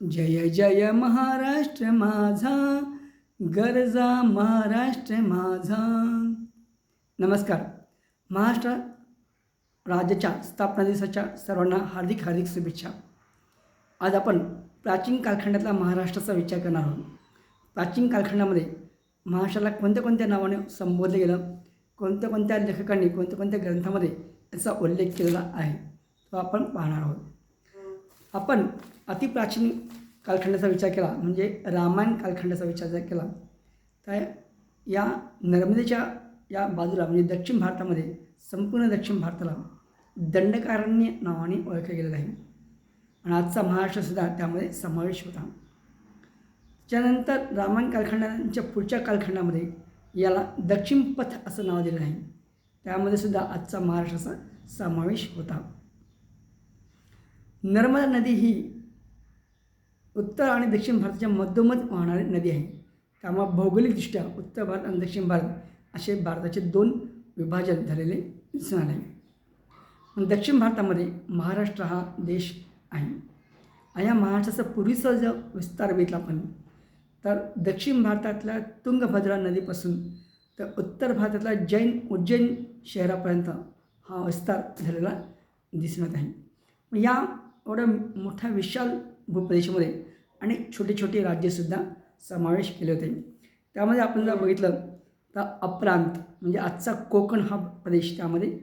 जय जय महाराष्ट्र माझा गरजा महाराष्ट्र माझा. नमस्कार. महाराष्ट्र राज्याच्या स्थापना दिवसाच्या सर्वांना हार्दिक हार्दिक शुभेच्छा. आज आपण प्राचीन कालखंडातला महाराष्ट्राचा विचार करणार आहोत. प्राचीन कालखंडामध्ये महाराष्ट्राला कोणत्या कोणत्या नावाने संबोधलं गेलं? कोणत्या कोणत्या लेखकांनी कोणत्या कोणत्या ग्रंथामध्ये याचा उल्लेख केलेला आहे? तो आपण पाहणार आहोत. आपण अतिप्राचीन कालखंडाचा विचार केला म्हणजे रामायण कालखंडाचा विचार जर केला तर या नर्मदेच्या या बाजूला म्हणजे दक्षिण भारतामध्ये संपूर्ण दक्षिण भारताला दंडकारण्य नावाने ओळखलं गेलेलं आहे. आणि आजचा महाराष्ट्रसुद्धा त्यामध्ये समावेश होता. त्यानंतर रामायण कालखंडाच्या पुढच्या कालखंडामध्ये याला दक्षिण पथ असं नाव दिलं आहे. त्यामध्ये सुद्धा आजचा महाराष्ट्राचा समावेश होता. नर्मदा नदी ही उत्तर आणि दक्षिण भारताच्या मधोमध वाहणारी नदी आहे. त्यामुळे भौगोलिकदृष्ट्या उत्तर भारत आणि दक्षिण भारत असे भारताचे दोन विभाजन झालेले दिसून आले. दक्षिण भारतामध्ये महाराष्ट्र हा देश आहे. आणि या महाराष्ट्राचा पूर्वीचा जो विस्तार बघितला आपण तर दक्षिण भारतातल्या तुंगभद्रा नदीपासून तर उत्तर भारतातल्या जैन उज्जैन शहरापर्यंत हा विस्तार झालेला दिसण्यात आहे. या एवढ्या मोठ्या विशाल भूप्रदेशामध्ये आणि छोटे छोटे राज्यसुद्धा समावेश केले होते. त्यामध्ये आपण जर बघितलं तर अप्रांत म्हणजे आजचा कोकण हा प्रदेश त्यामध्ये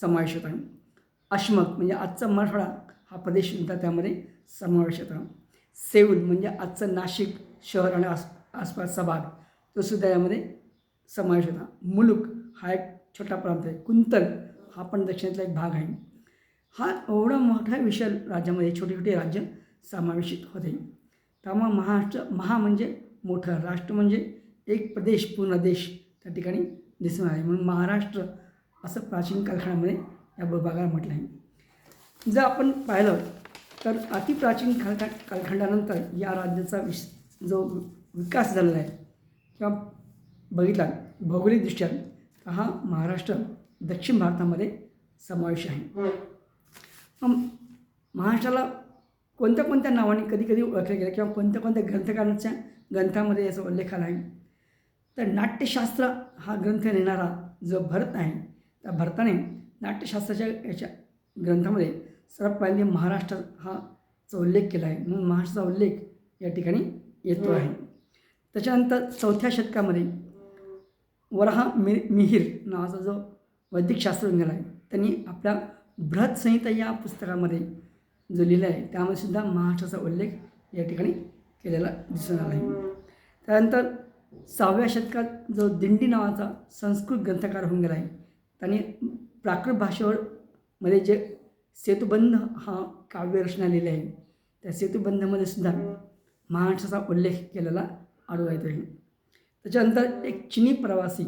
समावेश होता. अश्मक म्हणजे आजचा मराठवाडा हा प्रदेशसुद्धा त्यामध्ये समावेश होता. सेऊल म्हणजे आजचं नाशिक शहर आणि आस आसपासचा भाग तो सुद्धा यामध्ये समावेश होता. मुलुक हा एक छोटा प्रांत आहे. कुंतल हा पण दक्षिणेतला एक भाग आहे. हा एवढा मोठा विषय राज्यामध्ये छोटे छोटे राज्य समावेशित होते. त्यामुळे महाराष्ट्र महा म्हणजे मोठं राष्ट्र म्हणजे एक प्रदेश पूर्ण देश त्या ठिकाणी दिसून आले. म्हणून महाराष्ट्र असं प्राचीन कालखंडामध्ये या भूभागाला म्हटलं आहे. जर आपण पाहिलं तर अतिप्राचीन कालखा कालखंडानंतर या राज्याचा विस जो विकास झालेला आहे किंवा बघितला भौगोलिकदृष्ट्या हा महाराष्ट्र दक्षिण भारतामध्ये समावेश आहे. महाराष्ट्राला कोणत्या कोणत्या नावाने कधी कधी ओळखलं गेलं किंवा कोणत्या कोणत्या ग्रंथकारांच्या ग्रंथामध्ये याचा उल्लेख आला आहे? तर नाट्यशास्त्र हा ग्रंथ लिहिणारा जो भरत आहे त्या भरताने नाट्यशास्त्राच्या याच्या ग्रंथामध्ये सर्वात पहिले महाराष्ट्र हा चा उल्लेख केला आहे. म्हणून महाराष्ट्राचा उल्लेख या ठिकाणी येतो आहे. त्याच्यानंतर चौथ्या शतकामध्ये वराहा मि मिहीर नावाचा जो वैदिकशास्त्रज्ञ आहे त्यांनी आपल्या बृहत संहिता या पुस्तकामध्ये जो लिहिला आहे त्यामध्ये सुद्धा महाराष्ट्राचा उल्लेख या ठिकाणी केलेला दिसून आला आहे. त्यानंतर सहाव्या शतकात जो दिंडी नावाचा संस्कृत ग्रंथकार होऊन गेला आहे त्यांनी प्राकृत भाषेवर मध्ये जे सेतुबंध हा काव्यरचना लिहिली आहे त्या सेतुबंधमध्ये सुद्धा महाराष्ट्राचा उल्लेख केलेला आढळून येतो आहे. त्याच्यानंतर एक चिनी प्रवासी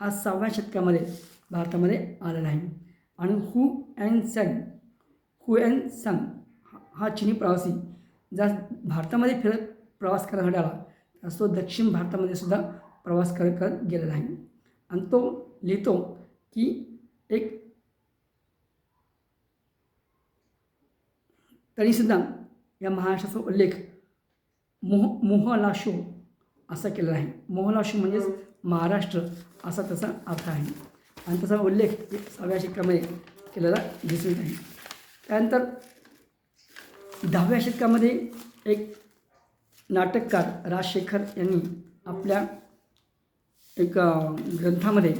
हा सहाव्या शतकामध्ये भारतामध्ये आलेला आहे. आणि हु अँड सॅन हु अँड सन हा चिनी प्रवासी ज्या भारतामध्ये फिरत प्रवास करण्यासाठी आला त्यास तो दक्षिण भारतामध्ये सुद्धा प्रवास करत करत गेलेला आहे. आणि तो लिहितो की एक तरीसुद्धा या महाराष्ट्राचा उल्लेख मोह मोहलाशो असा केलेला आहे. मोहलाशो म्हणजेच महाराष्ट्र असा त्याचा अर्थ आहे. आणि त्याचा उल्लेख एक सहाव्या शतकामध्ये केलेला दिसून नाही आहे त्यानंतर दहाव्या शतकामध्ये एक नाटककार राजशेखर यांनी आपल्या एक ग्रंथामध्ये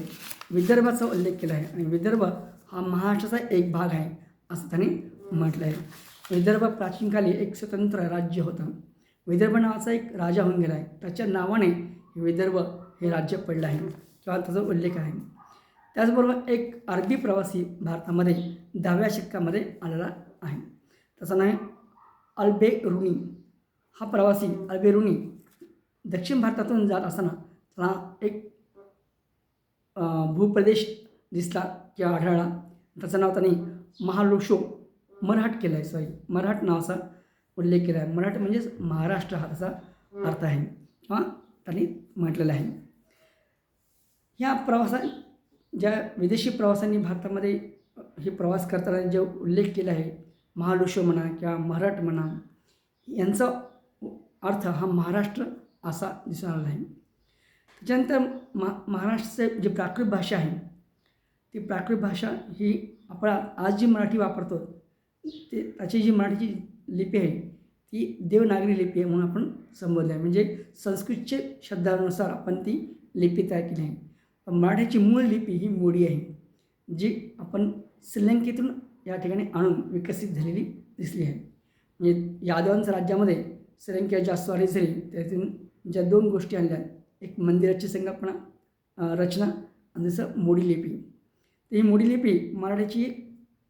विदर्भाचा उल्लेख केला आहे. आणि विदर्भ हा महाराष्ट्राचा एक भाग आहे असं त्यांनी म्हटलं आहे. विदर्भ प्राचीनकाली एक स्वतंत्र राज्य होतं. विदर्भ नावाचा एक राजा होऊन गेला आहे. त्याच्या नावाने विदर्भ हे राज्य पडलं आहे. किंवा त्याचा उल्लेख आहे. त्याचबरोबर एक अरबी प्रवासी भारतामध्ये दहाव्या शतकामध्ये आलेला आहे. त्याचं नाव अल्बेरुनी अल्बे रुनी हा प्रवासी अल्बे रुनी दक्षिण भारतातून जात असताना त्याला एक भूप्रदेश दिसला किंवा आढळला. त्याचं नाव त्यांनी महालोशो मराठ केलं आहे सॉरी मराठ नावाचा उल्लेख केला आहे मराठ म्हणजेच महाराष्ट्र हा त्याचा अर्थ आहे. किंवा त्यांनी म्हटलेलं आहे. ह्या प्रवासा ज्या विदेशी प्रवासांनी भारतामध्ये हे प्रवास करताना जे उल्लेख केला आहे महालोशो म्हणा किंवा मराठ म्हणा यांचा अर्थ हा महाराष्ट्र असा दिसणार नाही त्याच्यानंतर मा महाराष्ट्राचे जी प्राकृत भाषा आहे ती प्राकृत भाषा ही आपण आज जी मराठी वापरतो ते त्याची जी मराठीची लिपी आहे ती देवनागरी लिपी आहे म्हणून आपण संबोधली आहे. म्हणजे संस्कृतचे शब्दानुसार आपण ती लिपी तयार केली आहे. मराठीची मूळ लिपी ही मोडी आहे जी आपण श्रीलंकेतून या ठिकाणी आणून विकसित झालेली दिसली आहे. म्हणजे यादवांच्या राज्यामध्ये श्रीलंकेच्या ज्या स्वारी झाली त्यातून ज्या दोन गोष्टी आणल्या एक मंदिराची संकल्पना रचना आणि दुसरं मोडी लिपी. तर ही मोडी लिपी मराठीची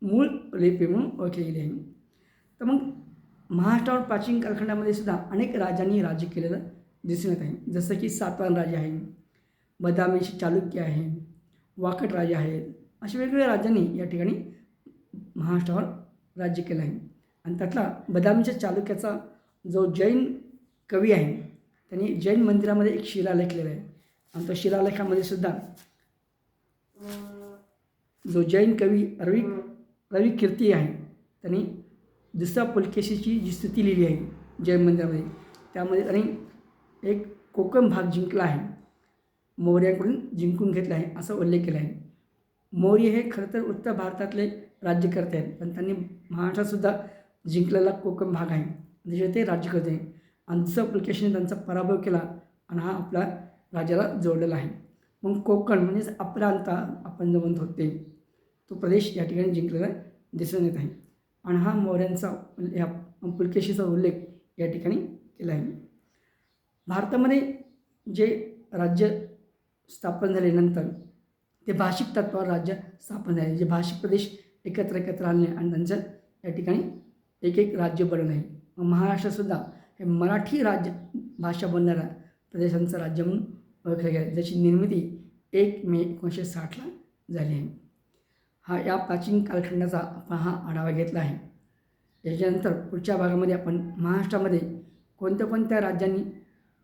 मूळ लिपी म्हणून ओळखली गेली आहे. तर मग महाराष्ट्रावर प्राचीन कालखंडामध्ये सुद्धा अनेक राजांनी राज्य केलेलं दिसून येत आहे जसं की सातवान राजे आहे. बदामीचे चालुक्य आहे वाकट राजे आहेत अशा वेगवेगळ्या राजांनी या ठिकाणी महाराष्ट्रावर राज्य केलं आहे. आणि त्यातला बदामीच्या चालुक्याचा जो जैन कवी आहे त्यांनी जैन मंदिरामध्ये एक शिलालेख लिहिला आहे. आणि तो शिलालेखामध्ये सुद्धा जो जैन कवी रवी रवी कीर्ती आहे त्यांनी दुसऱ्या पुलकेशीची जी स्तुती लिहिली आहे जैन मंदिरामध्ये त्यामध्ये त्यांनी एक कोकण भाग जिंकला आहे. मौर्याकडून जिंकून घेतला आहे असा उल्लेख केला आहे. मौर्य हे खरं तर उत्तर भारतातले राज्यकर्ते आहेत पण त्यांनी महाराष्ट्रातसुद्धा जिंकलेला कोकण भाग आहे. त्याच्यावर ते राज्य करते आणि दुसऱ्या त्यांचा पराभव केला आणि हा आपला राज्याला जोडलेला आहे. मग कोकण म्हणजेच अप्रांता आपण जो म्हणतो ते तो प्रदेश या ठिकाणी जिंकलेला दिसून येत आहे. आणि हा मौर्यांचा या पुलकेशीचा उल्लेख या ठिकाणी केला आहे. भारतामध्ये जे राज्य स्थापन झाल्यानंतर ते भाषिक तत्वावर राज्य स्थापन झाले. जे भाषिक प्रदेश एकत्र एकत्र आणले आणि त्यांचं या ठिकाणी एक एक राज्य बनलं आहे. मग महाराष्ट्रसुद्धा हे मराठी राज्य भाषा बोलणाऱ्या प्रदेशांचं राज्य म्हणून ओळखलं गेलं. आहे ज्याची निर्मिती एक मे एकोणीसशे साठला झाली आहे. हा या प्राचीन कालखंडाचा आपण हा आढावा घेतला आहे. याच्यानंतर पुढच्या भागामध्ये आपण महाराष्ट्रामध्ये कोणत्या कोणत्या राज्यांनी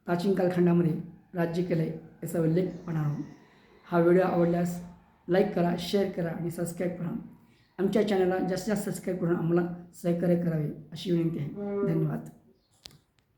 प्राचीन कालखंडामध्ये राज्य केलं आहे याचा उल्लेख पाहणार आहोत हा व्हिडिओ आवडल्यास लाईक करा शेअर करा आणि सबस्क्राईब करा. आमच्या चॅनलला जास्तीत जास्त सबस्क्राईब करून आम्हाला सहकार्य करावे अशी विनंती आहे. धन्यवाद.